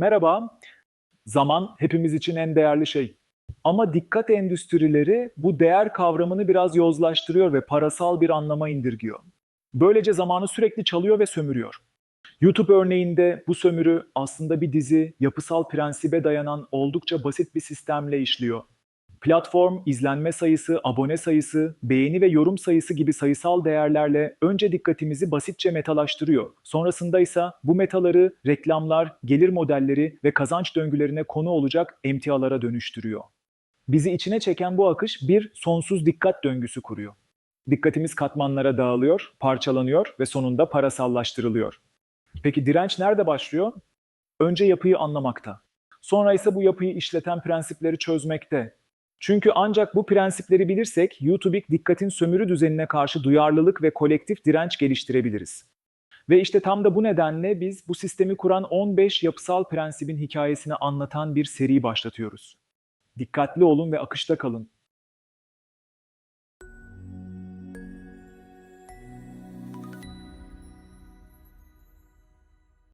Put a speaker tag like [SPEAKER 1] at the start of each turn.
[SPEAKER 1] Merhaba. Zaman hepimiz için en değerli şey. Ama dikkat endüstrileri bu değer kavramını biraz yozlaştırıyor ve parasal bir anlama indirgiyor. Böylece zamanı sürekli çalıyor ve sömürüyor. YouTube örneğinde bu sömürü aslında bir dizi yapısal prensibe dayanan oldukça basit bir sistemle işliyor. Platform, izlenme sayısı, abone sayısı, beğeni ve yorum sayısı gibi sayısal değerlerle önce dikkatimizi basitçe metalaştırıyor. Sonrasında ise bu metaları reklamlar, gelir modelleri ve kazanç döngülerine konu olacak emtialara dönüştürüyor. Bizi içine çeken bu akış bir sonsuz dikkat döngüsü kuruyor. Dikkatimiz katmanlara dağılıyor, parçalanıyor ve sonunda parasallaştırılıyor. Peki direnç nerede başlıyor? Önce yapıyı anlamakta. Sonra ise bu yapıyı işleten prensipleri çözmekte. Çünkü ancak bu prensipleri bilirsek YouTube'ik dikkatin sömürü düzenine karşı duyarlılık ve kolektif direnç geliştirebiliriz. Ve işte tam da bu nedenle biz bu sistemi kuran 15 yapısal prensibin hikayesini anlatan bir seri başlatıyoruz. Dikkatli olun ve akışta kalın.